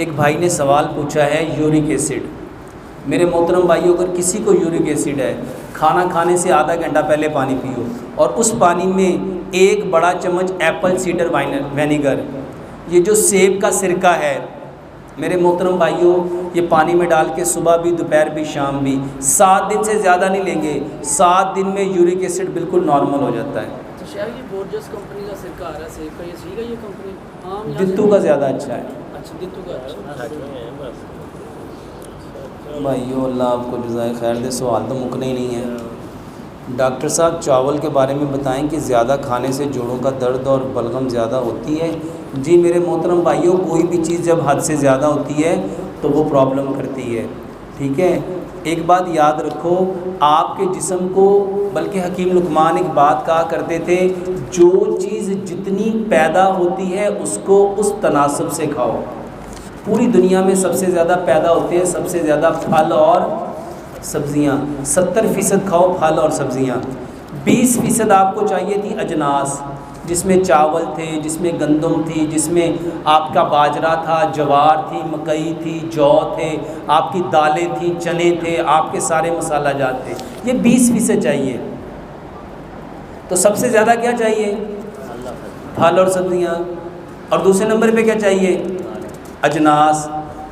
एक भाई ने सवाल पूछा है, यूरिक एसिड। मेरे मोहतरम भाइयों, अगर किसी को यूरिक एसिड है, खाना खाने से आधा घंटा पहले पानी पियो और उस पानी में एक बड़ा चम्मच एप्पल सीडर वेनेगर। ये जो सेब का सिरका है, मेरे मोहतरम भाइयों, ये पानी में डाल के सुबह भी, दोपहर भी, शाम भी, सात दिन से ज़्यादा नहीं लेंगे, सात दिन में यूरिक एसिड बिल्कुल नॉर्मल हो जाता है। तो शायद ये बोर्जस कंपनी का सिरका आ रहा है सेब का ये सही है ये कंपनी आम दित्तू का ज़्यादा अच्छा है। अच्छा दित्तू का अच्छा। भाइयों अल्लाह आपको जजाय खैर दे सवाल तो मुकने ही नहीं है। डॉक्टर साहब चावल के बारे में बताएँ कि ज़्यादा खाने से जोड़ों का दर्द और बलगम ज़्यादा होती है? जी मेरे मोहतरम भाइयों कोई भी चीज़ जब हद से ज़्यादा होती है तो वो प्रॉब्लम करती है। ठीक है? एक बात याद रखो, आपके जिसम को, बल्कि हकीम लुकमान एक बात कहा करते थे, जो चीज़ जितनी पैदा होती है, उसको उस तनासब से खाओ। पूरी दुनिया में सबसे ज़्यादा पैदा होते हैं, सबसे ज़्यादा फल और सब्ज़ियाँ। सत्तर फ़ीसद खाओ, फल और सब्ज़ियाँ। बीस फ़ीसद आपको चाहिए थी अजनास। जिसमें चावल थे, जिसमें गंदम थी, जिसमें आपका बाजरा था, जवार थी, मकई थी, जौ थे, आपकी दालें थी, चने थे, आपके सारे मसाला जात थे। ये बीस फ़ीसद चाहिए। तो सबसे ज़्यादा क्या चाहिए? फल और सब्ज़ियाँ। और दूसरे नंबर पे क्या चाहिए? अजनास।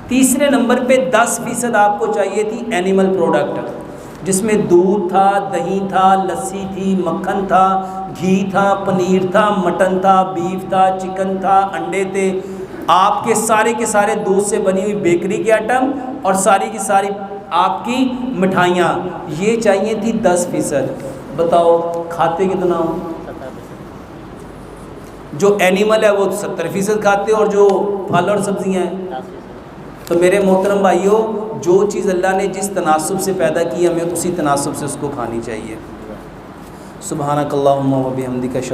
तीसरे नंबर पे 10 फ़ीसद आपको चाहिए थी एनिमल प्रोडक्ट जिसमें दूध था, दही था, लस्सी थी, मक्खन था, घी था, पनीर था, मटन था, बीफ था, चिकन था, अंडे थे। आपके सारे के सारे दूध से बनी हुई बेकरी के आइटम और सारी की सारी आपकी मिठाइयाँ। ये चाहिए थी दस फ़ीसद। बताओ, खाते कितना हो? जो एनिमल है वो सत्तर फ़ीसद खाते हैं और जो फल और सब्ज़ियाँ हैं? तो मेरे मोहतरम भाइयों, जो चीज़ अल्लाह ने जिस तनासब से पैदा की, हमें उसी तनासब से उसको खानी चाहिए। सुबहानकल्ला वबी हमदी का